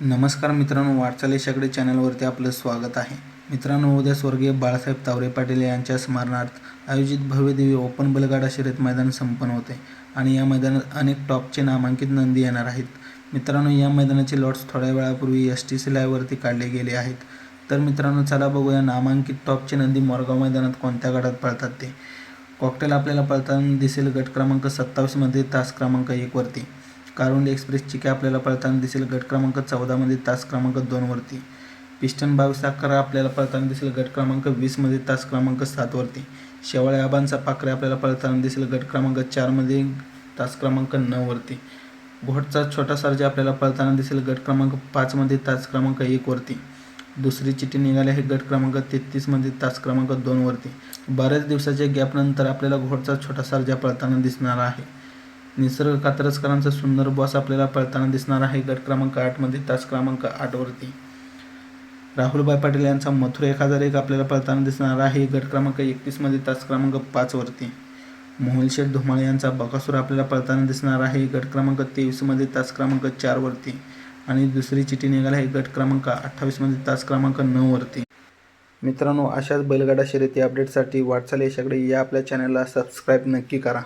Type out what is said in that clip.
नमस्कार मित्रांनो वाटचाल यशाकडे चॅनलवरती आपलं स्वागत आहे. मित्रांनो उद्या स्वर्गीय बाळासाहेब तावरे पाटील यांच्या स्मरणार्थ आयोजित भव्यदेवी ओपन बलगाडा शर्यत मैदान संपन्न होते आणि या मैदानात अनेक टॉपचे नामांकित नंदी येणार आहेत. मित्रांनो या मैदानाचे लॉट्स थोड्या वेळापूर्वी एस टी सी लाईव्हवरती काढले गेले आहेत. तर मित्रांनो चला बघूया नामांकित टॉपचे नंदी मोरगाव मैदानात कोणत्या गटात पळतात ते. कॉकटेल आपल्याला पळताना दिसेल गट क्रमांक सत्तावीसमध्ये तास क्रमांक एकवरती कारुंडी एक्सप्रेसची काय आपल्याला पळताना दिसेल. गट क्रमांक चौदामध्ये तास क्रमांक दोनवरती पिस्टन बावीस अकरा आपल्याला पळताना दिसेल. गट क्रमांक वीसमध्ये तास क्रमांक सातवरती शेवाळे आबांचा पाखरे आपल्याला पळताना दिसेल. गट क्रमांक चारमध्ये तास क्रमांक नऊवरती घोटचा छोटा सर्जा आपल्याला पळताना दिसेल. गट क्रमांक पाचमध्ये तास क्रमांक एकवरती दुसरी चिठ्ठी निघाली आहे. गट क्रमांक तेहतीसमध्ये तास क्रमांक दोनवरती बऱ्याच दिवसाच्या गॅपनंतर आपल्याला घोटचा छोटा सर्जा पळताना दिसणार आहे. निसर्ग कात्रजकरांचा सुंदर बॉस आपल्याला पळताना दिसणार आहे. गट क्रमांक आठमध्ये तास क्रमांक आठवरती राहुलभाई पाटील यांचा मथुर एक हजार एक आपल्याला पळताना दिसणार आहे. गट क्रमांक एकतीसमध्ये तास क्रमांक पाचवरती मोहनशेठ धुमाळे यांचा बकासूर आपल्याला पळताना दिसणार आहे. गट क्रमांक तेवीसमध्ये तास क्रमांक चारवरती आणि दुसरी चिठी निघाली आहे. गट क्रमांक अठ्ठावीसमध्ये तास क्रमांक नऊवरती मित्रांनो अशाच बैलगाडा शर्यती अपडेटसाठी वाटचाल याच्याकडे या आपल्या चॅनलला सबस्क्राईब नक्की करा.